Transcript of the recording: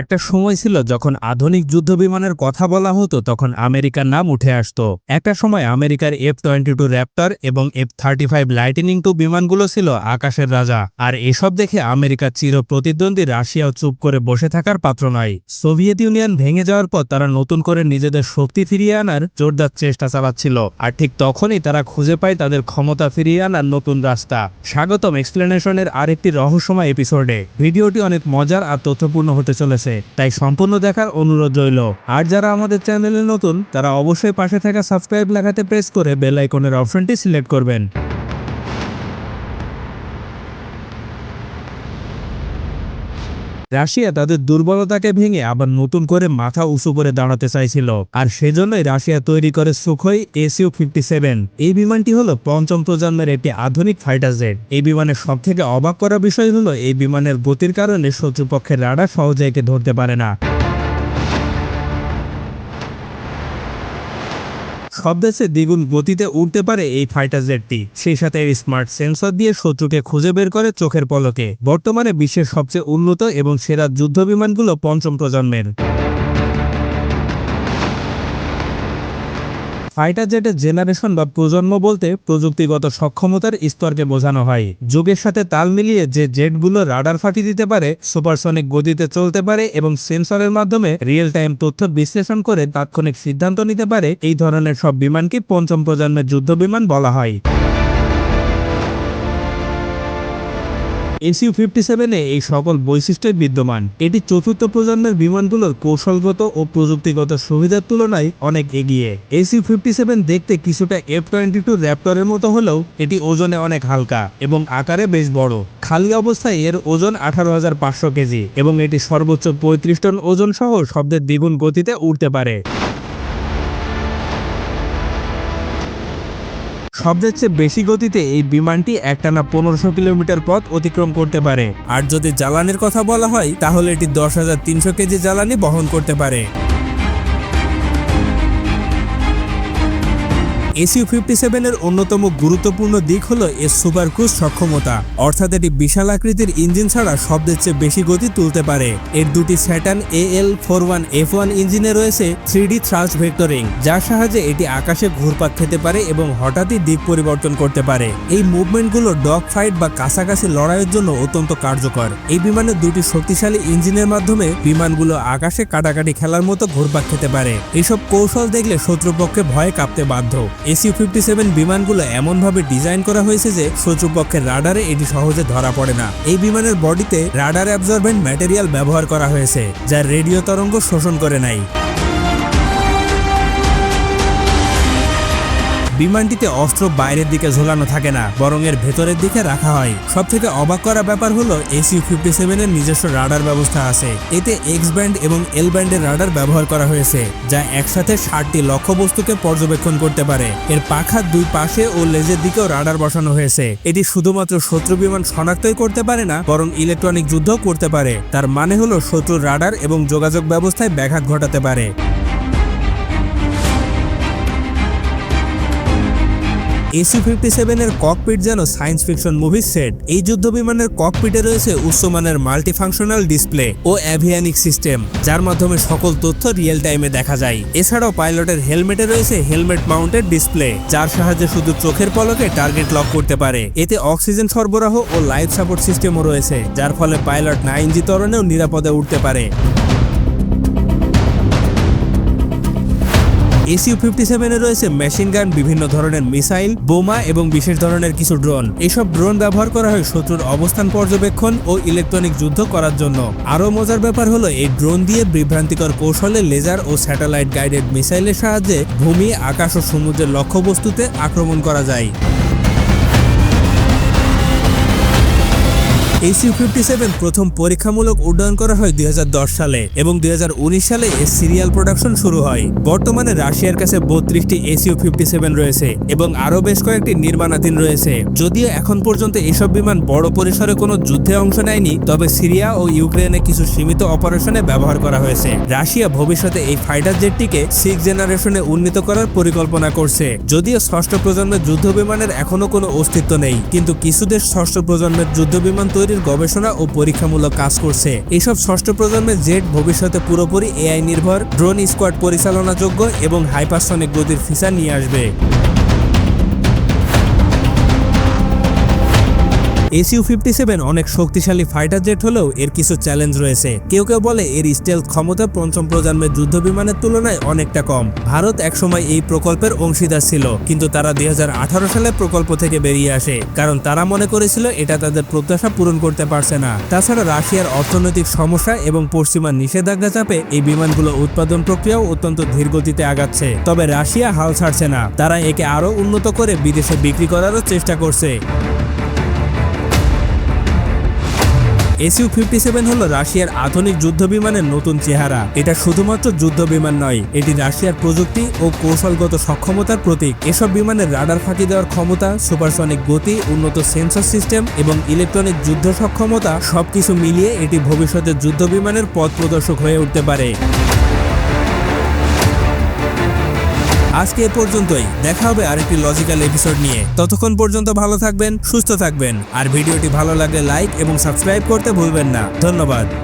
একটা সময় ছিল যখন আধুনিক যুদ্ধ বিমানের কথা বলা হতো, তখন আমেরিকার নাম উঠে আসতো। একটা সময় আমেরিকার এফ টোয়েন্টি টু র্যাপ্টর এবং F thirty five lightning two বিমানগুলো ছিল আকাশের রাজা। আর এসব দেখে আমেরিকার চির প্রতিদ্বন্দ্বী রাশিয়াও চুপ করে বসে থাকার পাত্র নয়। সোভিয়েত ইউনিয়ন ভেঙে যাওয়ার পর তারা নতুন করে নিজেদের শক্তি ফিরিয়ে আনার জোরদার চেষ্টা চালাচ্ছিল। আর ঠিক তখনই তারা খুঁজে পায় তাদের ক্ষমতা ফিরিয়ে আনার নতুন রাস্তা। স্বাগতম এক্সপ্লেনেশনের আরেকটি রহস্যময় এপিসোডে। ভিডিওটি অনেক মজার আর তথ্যপূর্ণ হতে চলেছে। তাই সম্পূর্ণ দেখার অনুরোধ রইল। আর যারা আমাদের চ্যানেলে নতুন, তারা অবশ্যই পাশে থাকা সাবস্ক্রাইব লেখাতে প্রেস করে বেল আইকনের অপশনটি সিলেক্ট করবেন। রাশিয়া তাদের দুর্বলতাকে ভেঙে আবার নতুন করে মাথা উঁচু করে দাঁড়াতে চাইছিল। আর সেজন্যই রাশিয়া তৈরি করে সুখই এসিউ ফিফটি সেভেন এই বিমানটি হলো পঞ্চম প্রজন্মের একটি আধুনিক ফাইটার জেট। এই বিমানের সব থেকে অবাক করা বিষয় হলো, এই বিমানের গতির কারণে শত্রুপক্ষের রাডার সহজে একে ধরতে পারে না। সব দেশে দ্বিগুণ গতিতে উঠতে পারে এই ফাইটার জেটটি সেই সাথে এর স্মার্ট সেন্সর দিয়ে শত্রুকে খুঁজে বের করে চোখের পলকে। বর্তমানে বিশ্বের সবচেয়ে উন্নত এবং সেরা যুদ্ধ বিমানগুলো পঞ্চম প্রজন্মের। ফাইটার জেটের জেনারেশন বা প্রজন্ম বলতে প্রযুক্তিগত সক্ষমতার স্তরকে বোঝানো হয়। যুগের সাথে তাল মিলিয়ে যে জেটগুলো রাডার ফাটি দিতে পারে, সুপারসনিক গতিতে চলতে পারে এবং সেন্সরের মাধ্যমে রিয়েল টাইম তথ্য বিশ্লেষণ করে তাৎক্ষণিক সিদ্ধান্ত নিতে পারে, এই ধরনের সব বিমানকে পঞ্চম প্রজন্মের যুদ্ধ বিমান বলা হয়। এসইউ ফিফটি সেভেনে এই সকল বৈশিষ্ট্যই বিদ্যমান। এটি চতুর্থ প্রজন্মের বিমানগুলোর কৌশলগত ও প্রযুক্তিগত সুবিধার তুলনায় অনেক এগিয়ে। এসইউ ফিফটি সেভেন দেখতে কিছুটা এফ টোয়েন্টি টু র্যাপ্টরের মতো হলেও এটি ওজনে অনেক হালকা এবং আকারে বেশ বড়। খালি অবস্থায় এর ওজন আঠারো হাজার পাঁচশো কেজি এবং এটি সর্বোচ্চ পঁয়ত্রিশ টন ওজন সহ শব্দের দ্বিগুণ গতিতে উড়তে পারে। সবচেয়ে চেয়ে বেশি গতিতে এই বিমানটি একটানা পনেরোশো কিলোমিটার পথ অতিক্রম করতে পারে। আর যদি জ্বালানির কথা বলা হয়, তাহলে এটি দশ হাজার তিনশো কেজি জ্বালানি বহন করতে পারে। এসইউ ফিফটি সেভেনের অন্যতম গুরুত্বপূর্ণ দিক হল এর সুপার ক্রুজ সক্ষমতা। অর্থাৎ এটি বিশাল আকৃতির ইঞ্জিন ছাড়া শব্দের চেয়ে বেশি গতি তুলতে পারে। এর দুটি Saturn A L four one F one ইঞ্জিনে রয়েছে থ্রি ডি থ্রাস্ট ভেক্টরিং যার সাহায্যে এটি আকাশে ঘুরপাক খেতে পারে এবং হঠাৎই দিক পরিবর্তন করতে পারে। এই মুভমেন্টগুলো ডগ ফাইট বা কাছাকাছি লড়াইয়ের জন্য অত্যন্ত কার্যকর। এই বিমানের দুটি শক্তিশালী ইঞ্জিনের মাধ্যমে বিমানগুলো আকাশে কাটাকাটি খেলার মতো ঘুরপাক খেতে পারে। এসব কৌশল দেখলে শত্রুপক্ষে ভয়ে কাঁপতে বাধ্য। এসইউ ফিফটি সেভেন বিমানগুলো এমনভাবে ডিজাইন করা হয়েছে যে শত্রুপক্ষের রাডারে এটি সহজে ধরা পড়ে না। এই বিমানের বডিতে রাডার অ্যাবজর্বেন্ট ম্যাটেরিয়াল ব্যবহার করা হয়েছে, যা রেডিও তরঙ্গ শোষণ করে নেয়। বিমানটিতে অস্ত্র বাইরের দিকে ঝোলানো থাকে না, বরং এর ভেতরের দিকে রাখা হয়। সব থেকে অবাক করা ব্যাপার হলো, এসইউ ফিফটি সেভেনের নিজস্ব রাডার ব্যবস্থা আছে। এতে এক্স ব্যান্ড এবং এল ব্যান্ডের রাডার ব্যবহার করা হয়েছে, যা একসাথে ষাটটি লক্ষ্য বস্তুকে পর্যবেক্ষণ করতে পারে। এর পাখার দুই পাশে ও লেজের দিকেও রাডার বসানো হয়েছে। এটি শুধুমাত্র শত্রু বিমান শনাক্তই করতে পারে না, বরং ইলেকট্রনিক যুদ্ধ করতে পারে। তার মানে হলো, শত্রুর রাডার এবং যোগাযোগ ব্যবস্থায় ব্যাঘাত ঘটাতে পারে। এসি ফিফটি সেভেনের ককপিট যেন সায়েন্স ফিকশন মুভির সেট এই যুদ্ধ বিমানের ককপিটে রয়েছে উচ্চমানের মাল্টিফাংশনাল ডিসপ্লে ও অ্যাভিয়ানিক সিস্টেম যার মাধ্যমে সকল তথ্য রিয়েল টাইমে দেখা যায়। এছাড়াও পাইলটের হেলমেটে রয়েছে হেলমেট মাউন্টেড ডিসপ্লে যার সাহায্যে শুধু চোখের পলকে টার্গেট লক করতে পারে। এতে অক্সিজেন সরবরাহ ও লাইফ সাপোর্ট সিস্টেমও রয়েছে, যার ফলে পাইলট নাইন জি তরণেও নিরাপদে উঠতে পারে। এসইউ ফিফটি সেভেনে রয়েছে মেশিন গান, বিভিন্ন ধরনের মিসাইল, বোমা এবং বিশেষ ধরনের কিছু ড্রোন। এসব ড্রোন ব্যবহার করা হয় শত্রুর অবস্থান পর্যবেক্ষণ ও ইলেকট্রনিক যুদ্ধ করার জন্য। আরও মজার ব্যাপার হলো, এই ড্রোন দিয়ে বিভ্রান্তিকর কৌশলে লেজার ও স্যাটেলাইট গাইডেড মিসাইলের সাহায্যে ভূমি, আকাশ ও সমুদ্রের লক্ষ্যবস্তুতে আক্রমণ করা যায়। এসিউ ফিফটি সেভেন প্রথম পরীক্ষামূলক উড্ডয়ন করা হয় দুই হাজার দশ সালে এবং দুই হাজার উনিশ সালে এর সিরিয়াল প্রোডাকশন শুরু হয়। বর্তমানে রাশিয়ার কাছে বত্রিশটি এসিউ ফিফটি সেভেন রয়েছে এবং আরও বেশ কয়েকটি নির্মাণাধীন রয়েছে। যদিও এখন পর্যন্ত এসব বিমান বড় পরিসরে কোনো যুদ্ধে অংশ নেয়নি, তবে সিরিয়া ও ইউক্রেনে কিছু সীমিত অপারেশনে ব্যবহার করা হয়েছে। রাশিয়া ভবিষ্যতে এই ফাইটার জেটটিকে সিক্স জেনারেশনে উন্নীত করার পরিকল্পনা করছে। যদিও ষষ্ঠ প্রজন্মের যুদ্ধ বিমানের এখনও কোনো অস্তিত্ব নেই, কিন্তু কিছু দেশ ষষ্ঠ প্রজন্মের যুদ্ধ বিমান তৈরি তৈরির গবেষণা ও পরীক্ষামূলক কাজ করছে। এইসব ষষ্ঠ প্রজন্মের জেট ভবিষ্যতে পুরোপুরি এআই নির্ভর, ড্রোন স্কোয়াড পরিচালনাযোগ্য এবং হাইপারসনিক গতির ফিচার নিয়ে আসবে। এসইউ ফিফটি সেভেন অনেক শক্তিশালী ফাইটার জেট হলেও এর কিছু চ্যালেঞ্জ রয়েছে। কেউ কেউ বলে এর স্টেল ক্ষমতা পঞ্চম প্রজন্মের যুদ্ধ বিমানের তুলনায় অনেকটা কম। ভারত একসময় এই প্রকল্পের অংশীদার ছিল, কিন্তু তারা দুই হাজার আঠারো সালে প্রকল্প থেকে বেরিয়ে আসে, কারণ তারা মনে করেছিল এটা তাদের প্রত্যাশা পূরণ করতে পারছে না। তাছাড়া রাশিয়ার অর্থনৈতিক সমস্যা এবং পশ্চিমা নিষেধাজ্ঞা চাপে এই বিমানগুলো উৎপাদন প্রক্রিয়াও অত্যন্ত ধীর গতিতে আগাচ্ছে। তবে রাশিয়া হাল ছাড়ছে না, তারা একে আরও উন্নত করে বিদেশে বিক্রি করারও চেষ্টা করছে। এসইউ ফিফটি সেভেন হল রাশিয়ার আধুনিক যুদ্ধ বিমানের নতুন চেহারা। এটা শুধুমাত্র যুদ্ধ বিমান নয়, এটি রাশিয়ার প্রযুক্তি ও কৌশলগত সক্ষমতার প্রতীক। এসব বিমানের রাডার ফাঁকি দেওয়ার ক্ষমতা, সুপারসনিক গতি, উন্নত সেন্সর সিস্টেম এবং ইলেকট্রনিক যুদ্ধ সক্ষমতা সবকিছু মিলিয়ে এটি ভবিষ্যতের যুদ্ধ বিমানের পথ প্রদর্শক হয়ে উঠতে পারে। আজকে এ পর্যন্তই। দেখা হবে আরেকটি লজিক্যাল এপিসোড নিয়ে। ততক্ষণ পর্যন্ত ভালো থাকবেন, সুস্থ থাকবেন। আর ভিডিওটি ভালো লাগলে লাইক এবং সাবস্ক্রাইব করতে ভুলবেন না। ধন্যবাদ।